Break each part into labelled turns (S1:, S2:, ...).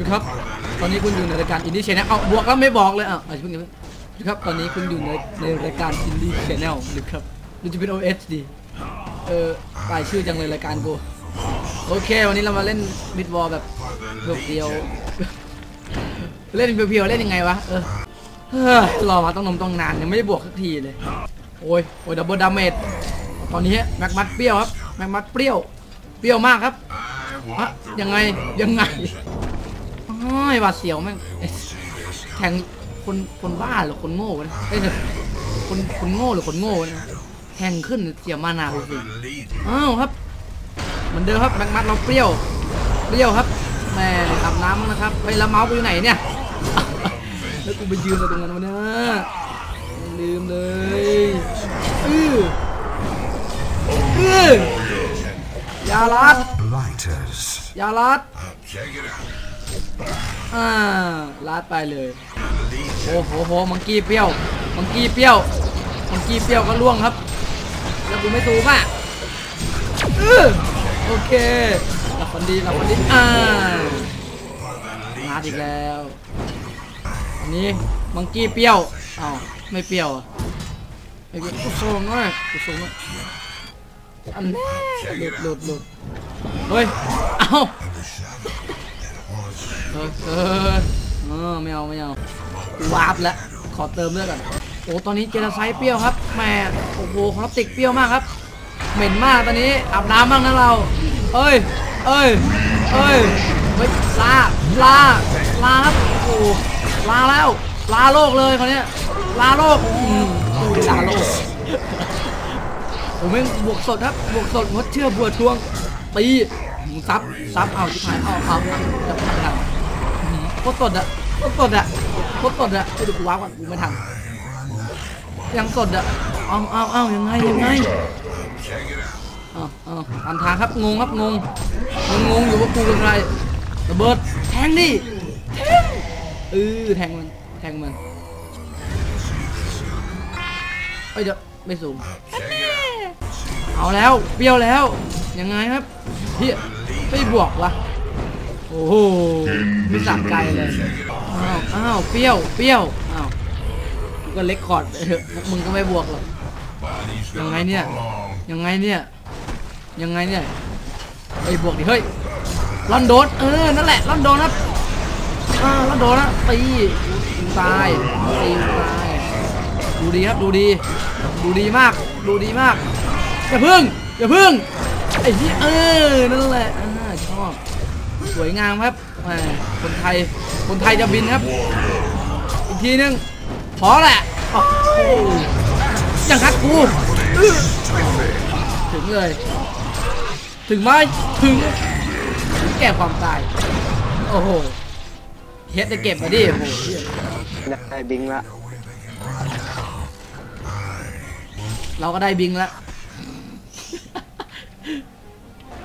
S1: สวัสดีครับ ตอนนี้คุณอยู่ในรายการอินดี้ชแนลเอาบวกแล้วไม่บอกเลยอะอะอย่าเพิ่งอย่าเพิ่งสวัสดีครับ ตอนนี้คุณอยู่ในในรายการอินดี้ชแนลหรือครับหรือจะเป็นโอเอสดีเออป้ายชื่อจังเลยรายการกู โอเค วันนี้เรามาเล่นมิดวอลแบบเพียว เล่นเพียวๆเล่นยังไงวะ เออรอมาต้องนมต้องนานยังไม่ได้บวกสักทีเลย โอ้ย โอ้ยดับเบิลดาเมจ ตอนนี้แม็กมัดเปรี้ยวครับ แม็กมัดเปรี้ยว เปรี้ยวมากครับฮะยังไง ยังไง โอ้ยหวาดเสียวแม่งแทงคนคนบ้าหรือคนโง่วะเนี่ยเอ้ยคนคนโง่หรือคนโง่วะเนี่ยแทงขึ้นเสียมานาสิอ้าวครับ เหมือนเดิมครับแม็กมัดเราเปรี้ยว เปรี้ยวครับแม่อาบน้ำนะครับเฮ้ยแล้วเมาส์กูอยู่ไหนเนี่ย แล้วกูไปยืนอะไรตรงนั้นวะเนี่ยลืมเลยอื้ออื้อยาลัดยาลัด อ่าลัดไปเลยโอ้โหโหมังกี้เปรี้ยวมังกี้เปรี้ยวมังกี้เปรี้ยวก็ล่วงครับ แล้วกูไม่ตูมอะโอเคหลับฝันดีหลับฝันดีอ่ามาอีกแล้วอันนี้มังกี้เปรี้ยวอ้าวไม่เปรี้ยวอะไม่เปรี้ยวกูส่งหน่อยกูส่งหน่อยอันแน่หลุดหลุดหลุดเฮ้ยเอ้า เออเออเออไม่เอาไม่เอาวาร์ปแล้วขอเติมเลือดก่อนโอ้ตอนนี้เจลาไซเปรี้ยวครับแหม่โอ้โหคอติกเปรี้ยวมากครับ เหม็นมากตอนนี้อาบน้ำบ้างนะเราเอ้ยเอ้ยเอ้ยเฮ้ยลาลาลาครับโอ้ลาแล้วลาโลกเลยคนเนี้ยลาโลกอืมลาโลกผมแม่งบวกสดครับบวกสดงดเชื่อบวทวงตีซับซับเอาชิบหายเอาเอาจะทำไม่ทันอื้อหือ โคตรสดอะโคตรสดอะโคตรสดอะไปดูกูว้าวก่อนกูไม่ทันยังสดอะเอาเอาเอายังไงยังไงเอาเอาตามทางครับงงครับงงยังงงอยู่ว่ากูเป็นใครระเบิดแทงดิแทงเออแทงมันแทงมันเอ้ยเดี๋ยวไม่สูงเอาแล้วเปรี้ยวแล้วยังไงครับเฮียไม่บวกวะ โอ้โหไม่สั่งไกลเลย อ้าวอ้าวเปรี้ยว เปรี้ยว อ้าวกูก็เล็กคอร์ดไปเถอะพวกมึงก็ไม่บวกหรอก ยังไงเนี่ย ยังไงเนี่ย ยังไงเนี่ยไอ้บวกดิเฮ้ยลอนโดนเออ นั่นแหละลอนโดนครับอ่าลอนโดนนะตีตายตีตาย ดูดีครับ ดูดี ดูดีมาก ดูดีมาก อย่าพึ่ง อย่าพึ่ง ไอ้ที่เออ นั่นแหละ อ่าชอบ สวยงามครับแหมคนไทยคนไทยจะบินครับ อีกทีนึงพอแหละโอ้โหยังคัดกูอื้อถึงเลย ถึงไหมถึงถึงแก่ความตาย โอ้โหเฮ็ดจะเก็บมาดิโอ้โหเหี้ย
S2: ได้บิงละ
S1: เราก็ได้บิงแล้ว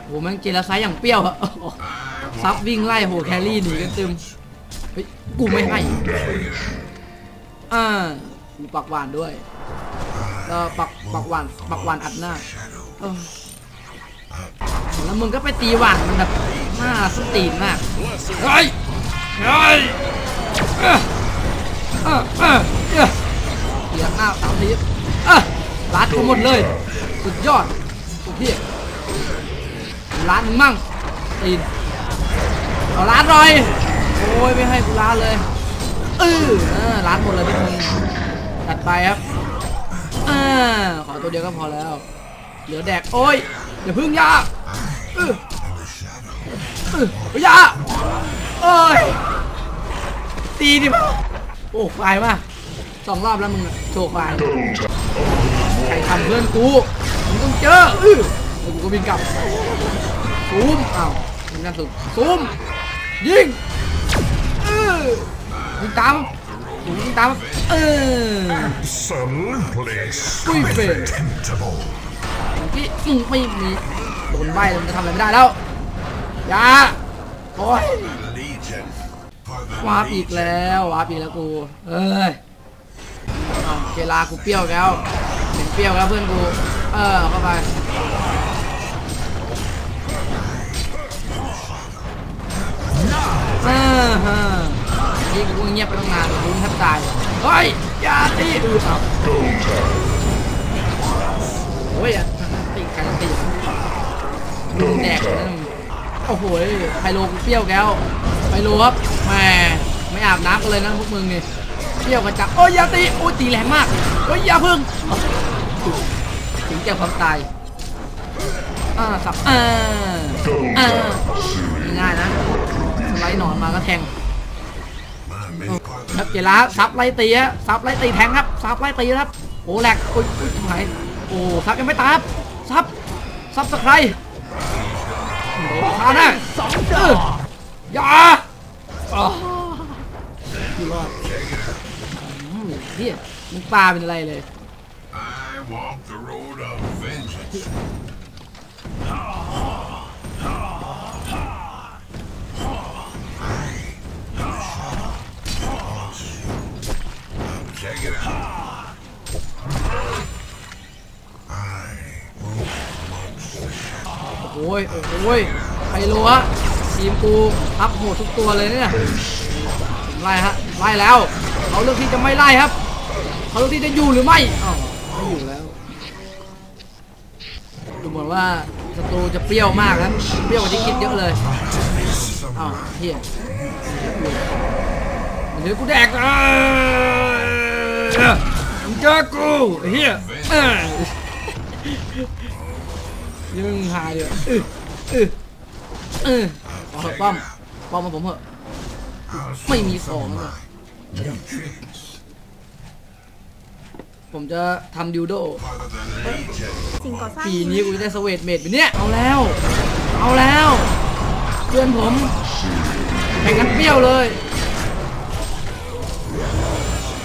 S1: โหแม่งเจรไซส์อย่างเปรี้ยวอะโอ้โห ซับวิ่งไล่โหแครี่หนีกันตึมเฮ้ยกูไม่ให้อ่ามีปักหวานด้วยแล้วปักปักหวานปักหวานอัดหน้าแล้วมึงก็ไปตีหวานมันแบบหน้าสตีนมากเฮ้ยเฮ้ยเออเออเอ้อเอ้อเสียงหน้าสามทีอ้อร้านกูหมดเลย สุดยอดสุดที่ร้านมึงมั่งตีน เอาร้านหน่อย โอ้ยไม่ให้กูร้านเลยเออเออร้านหมดเลยพี่มึงตัดไปครับอ่าขอตัวเดียวก็พอแล้ว เหลือแดก โอ้ยอย่าพึ่งยาเออเออยาโอ้ยตีดิมั้งโอ้ควายมากสองรอบแล้วมึงโชว์ควายใครทำเพื่อนกูมึงต้องเจอเออแล้วกูก็บินกลับซูมอ้าวมึงนั่นสุดซูม ยิงเออยิงตามยิงตามเออ
S3: Absolutely
S1: Ui, về.
S3: contemptible.
S1: ที่มึงไม่มีโดนใบแล้วมึงจะทำอะไรไม่ได้แล้วอย่าโอ้ยวาร์ปอีกแล้ววาร์ปอีกแล้วกูเอ้ยเอาเวลากูเปรี้ยวแล้วเห็นเปรี้ยวแล้วเพื่อนกู เออเอาเข้าไป นี่กูเงียบไปตั้งนานกูแทบตายเฮ้ยอย่าตีอือเอาโอ้ยอะตีใครตีมึงแดกเลยนะมึงโอ้โหไฮโลกูเปรี้ยวแก้วไฮโลครับแหมไม่อาบน้ำกันเลยนะพวกมึงนี่เปรี้ยวกันจังโอ้ยอย่าตีโอ้ยตีแรงมากโอ้ยอย่าพึ่งถึงแก่ความตายอ่าสับอ่าอ่าง่ายนะ ไลด์หนอนมาก็แทงครับเจล่าซับไล่ตีฮะซับไล่ตีแทงครับซับไล่ตีครับโอ้แหลกโอ้ยโอ้ยชิบหายโอ้ซับยังไม่ตายครับซับซับสใครโอ้ทานะสองเด้อย่าอ๋ออยู่รอดอืมเฮียมึงปลาเป็นอะไรเลย อ้ยโอ้โหยไฮโลฮะทีมกูทับโหดทุกตัวเลยเนี่ยไล่ฮะไล่แล้วเขาเลือกที่จะไม่ไล่ครับเขาเลือกที่จะอยู่หรือไม่อ้าวไม่อยู่แล้วดูเหมือนว่าศัตรูจะเปรี้ยวมากครับเปรี้ยวกว่าที่คิดเยอะเลยอ้าวเฮียเดี๋ยวกูแดกอะเจอกูเฮีย นี่มึงหายเลยเออเออเออขอเถอะป้อมป้อมมาผมเถอะไม่มีของเลยผมจะทำดิวโด
S2: สิ่งก่อสร้าง
S1: ปีนี้กูจะได้สเวตเมดไปเนี่ยเอาแล้ว เอาแล้วเพื่อนผมแข่งกันเปรี้ยวเลย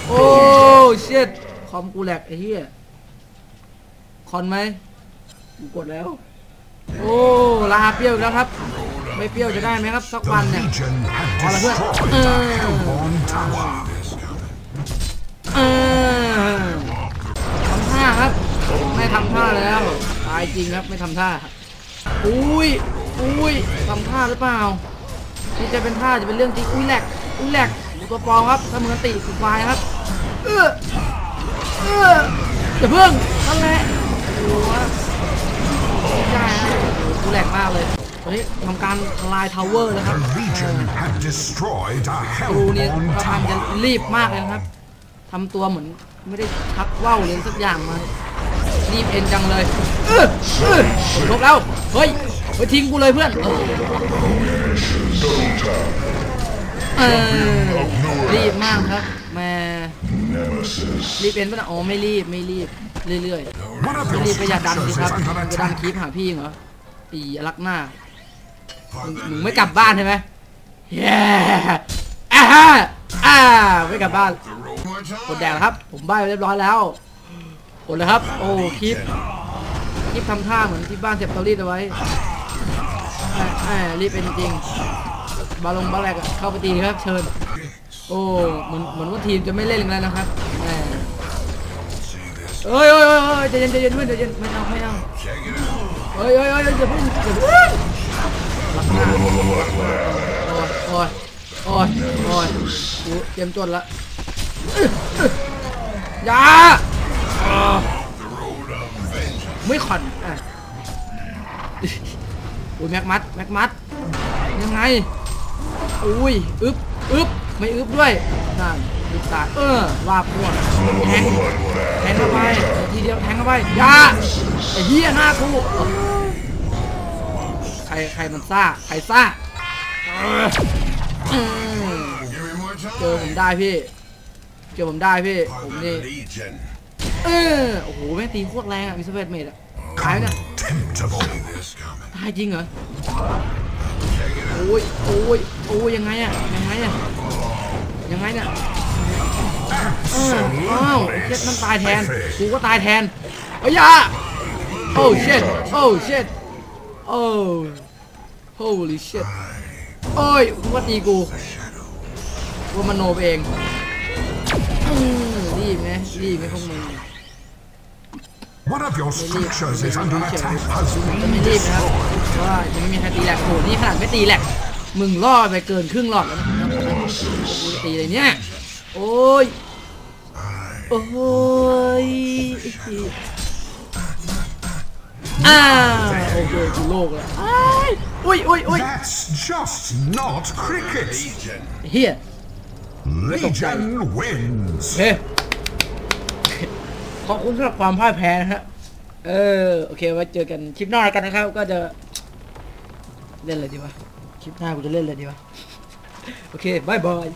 S1: โอ้เชิดคอมกูแหลกไอ้เหี้ยคอนไหม กูกดแล้ว โอ้ลาเปรี้ยวแล้วครับ ไม่เปรี้ยวจะได้ไหมครับสักวันเนี่ย
S3: Legion have
S1: All of it.
S3: destroyed
S1: Uh.
S3: the Hellborn Tower.
S1: เออทำท่าครับ ไม่ทำท่าแล้ว ตายจริงครับไม่ทำท่า อุ้ยอุ้ยทำท่าหรือเปล่าที่จะเป็นท่าจะเป็นเรื่องจริงอุ้ยแหลกอุ้ยแหลกตัวปลอมครับถ้ามือติสุดวายครับ เออเอออย่าเพิ่งนั่นแหละ กูแหลกมากเลยตอนนี้ทำการทลายทาวเวอร์แล้วครับ
S3: The
S1: เอ
S3: Legion
S1: อ
S3: have destroyed a
S1: ครูเนี่ย
S3: Hellborn
S1: กำลังจะ
S3: Tower.
S1: รีบมากเลยนะครับทำตัวเหมือนไม่ได้ชักว่าวเลยสักอย่างมารีบเอ็นจังเลยเออเออผมลบแล้ว เฮ้ยไปทิ้งกูเลยเพื่อนเออเออรีบมากครับแหม่รีบเอ็นปะนะอ๋อไม่รีบไม่รีบเรื่อยๆ
S3: One of
S1: ไม่
S3: your
S1: รีบก็อย่าดันสิ
S3: structures
S1: ครับ
S3: is under
S1: มึงจะดัน
S3: attack.
S1: คลิปหาพี่เหรอ อีรักหน้ามึงไม่กลับบ้านใช่ไหมเย้อ่าฮะอ่าไม่กลับบ้านกดแดงครับ ผมใบ้ไว้เรียบร้อยแล้วกดเลยครับ โอ้คลิปคลิปทำท่าเหมือนที่บ้านเสียบตารีดเอาไว้แหมรีบเป็นจริง บาลงบาแรกเข้าไปตีครับ เชิญ โอ้เหมือนเหมือนว่าทีมจะไม่เล่นแล้วนะครับแหม่เอ้ยเอ้ยเอ้ยเอ้ยใจเย็นใจเย็นเพื่อนใจเย็นไม่เอาไม่เอา เอ้ยเอ้ยเอ้ยอย่าเพิ่งอย่าเพิ่งรักหน้าโอ้ยโอ้ยโอ้ยโอ้ยกูเตรียมจนละอื้ออื้ออย่าไม่ขอนอะอุ้ยแม็กมัดแม็กมัดยังไงอุ้ยอึ๊บอึ๊บไม่อึ๊บด้วยนั่นอึ๊บตายเออว่าพวกแทงแทงเข้าไปทีเดียวแทงเข้าไปยาไอ้เหี้ยหน้ากู ครใครมันซ่าใครซ่าเอออืม
S3: Give me more
S1: เจอผมได้พี่ เจอผมได้พี่ ผมนี่
S3: Legion.
S1: เออโอ้โหแม่งตีโคตรแรงอะมีสเปซเมดอะตายเนี่ย
S3: Contemptible.
S1: ตายจริงเหรอโอ้ยโอ้ยโอ้ยยังไงอะยังไงอะยังไงเนี่ยเอออ้าวไอ้เช็ดมันตายแทนกูก็ตายแทนเฮ้ยอยาโอ้เช็ดโอ้เช็ดโอ้ holy shit โอ้ยกูว่าตีกูกูมโนไปเองอืมรีบไหมรีบไหมพวกมึง
S3: One of your
S1: ไม่รีบ
S3: structures is
S1: ไม่
S3: under
S1: รีบ
S3: attack,
S1: จะ
S3: Hazu.
S1: ไม่รีบนะครับเพราะว่ายังไม่มีใครตีแหลกโหนี่ขนาดไม่ตีแหลกมึงล่อไปเกินครึ่งหลอดแล้วนะกูจะตีเลยเนี่ย โอ้ย โอ้ยไอ้ทีอ้าวโอเคกูโลกแล้ว อ้ายอุ้ยอุ้ยอุ้ย
S3: That's just not cricket.
S4: Legion.
S1: เฮีย
S3: Legion wins.
S1: โอเคขอบคุณสำหรับความพ่ายแพ้นะฮะเออโอเคไว้เจอกันคลิปหน้ากันนะครับ ก็จะ เล่นอะไรดีวะคลิปหน้ากูจะเล่นอะไรดีวะโอเคบายบาย